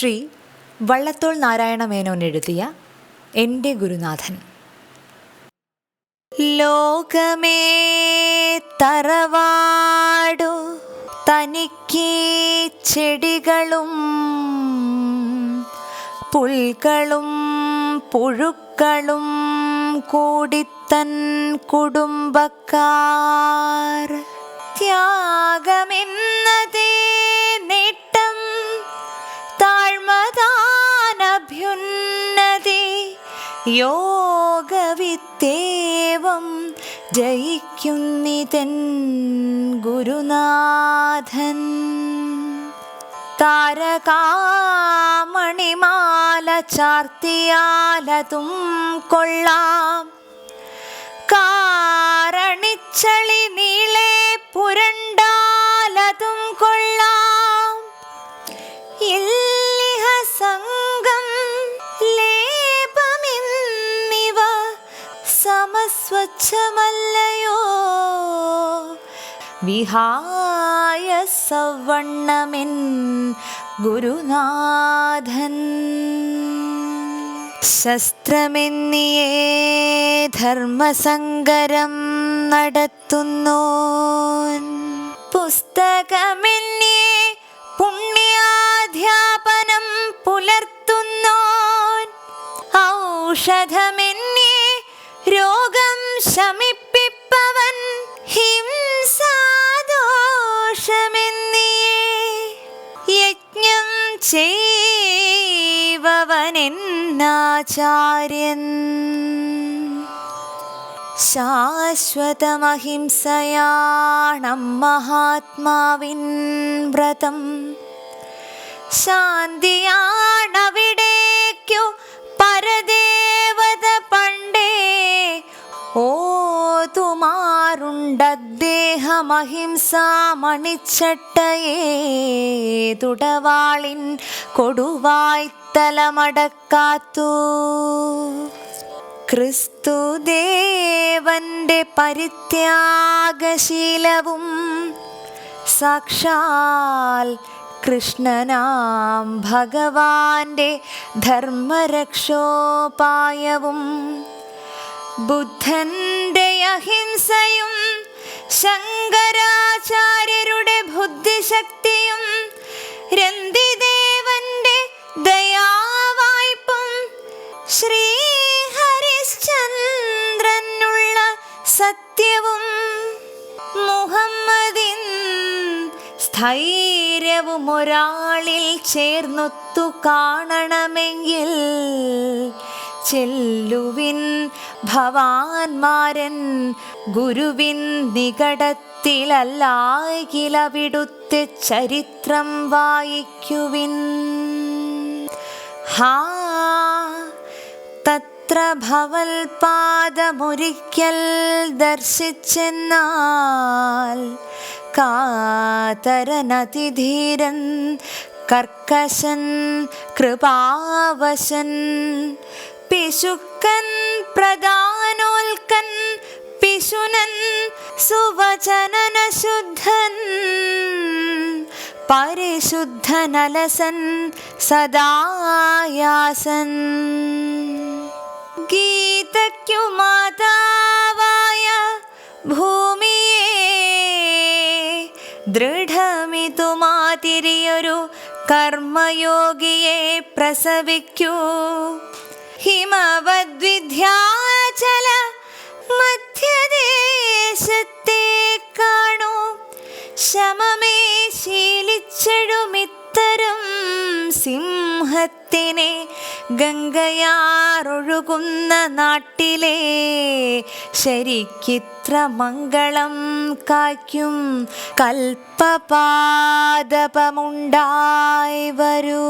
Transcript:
ശ്രീ വള്ളത്തോൾ നാരായണ മേനോൻ എഴുതിയ എന്റെ ഗുരുനാഥൻ. ലോകമേ തറവാടു തനിക്ക് ചെടികളും പുൽകളും പുഴുക്കളും കൂടിത്തൻ കുടുംബക്കാർ. ത്യാഗമെന്നതേ യോഗവിത്തേവം ജയിക്കുന്നിതൻ ഗുരുനാഥൻ. താരകാമണിമാല ചാർത്തിയാലതും കൊള്ളാം. കാരണിച്ചളി നീളെ പുരണ്ടാലതും സമസ്വച്ഛമല്ലയോ വിഹായ സവണ്ണമെൻ ഗുരുനാഥൻ. ശസ്ത്രമെന്നിയേ ധർമ്മസങ്കരം നടത്തുന്നു പുസ്തകമെന്നിയേ പുണ്യാധ്യാപനം പുലർത്തുന്നോൻ. ഔഷധമെന്നേ രോഗം ശമിപ്പിപ്പവൻ ഹിംസാദോഷമെന്നിയേ. യജ്ഞം ചെയ്വവനെന്നാചാര്യൻ. ശാശ്വതമഹിംസയാണം മഹാത്മാവിൻ വ്രതം. ശാന്തിയാണവിടേക്കു ഓതുമാറുണ്ടദ്ദേഹമഹിംസാമണിച്ചട്ടയേ തുടവാളിൻ കൊടുവായ്ത്തലമടക്കാത്തു ക്രിസ്തുദേവന്റെ പരിത്യാഗശീലവും സാക്ഷാൽ കൃഷ്ണനാം ഭഗവാന്റെ ധർമ്മരക്ഷോപായവും ബുദ്ധന്റെ അഹിംസയും ശങ്കരാചാര്യരുടെ ബുദ്ധിശക്തിയും രന്തിദേവന്റെ ദയാവായ്പും ശ്രീഹരിശ്ചന്ദ്രനുള്ള സത്യവും മുഹമ്മദിൻ സ്ഥൈര്യവും ഒരാളിൽ ചേർന്നൊത്തു കാണണമെങ്കിൽ ചെല്ലുവിൻ ഭവാൻമാരൻ ഗുരുവിൻ നികടത്തിലല്ലായിലവിടുത്തെ ചരിത്രം വായിക്കുവിൻ. ഹാ തത്ര ഭവൽപാദമൊരിക്കൽ ദർശിച്ചെന്നാൽ കാതരനതിധീരൻ കർക്കശൻ കൃപാവശൻ പിശുക്കൻ പ്രധാനോൽക്കൻ പിശുനൻ സുവചനന ശുദ്ധൻ പരിശുദ്ധനലസൻ സദായാസൻ. ഗീതയ്ക്കു മാതാവായ ഭൂമിയെ ദൃഢമിതു മാതിരിയൊരു കർമ്മയോഗിയെ പ്രസവിക്കൂ. ഹിമവദ്വിദ്യാചല മധ്യദേശത്തെ കാണൂ. ശമമേ ശീലിച്ചെഴുമിത്തരം സിംഹത്തിനെ ഗംഗയാറൊഴുകുന്ന നാട്ടിലെ ശരിക്കിത്ര മംഗളം കായ്ക്കും. കൽപ്പപാദപമുണ്ടായി വരൂ.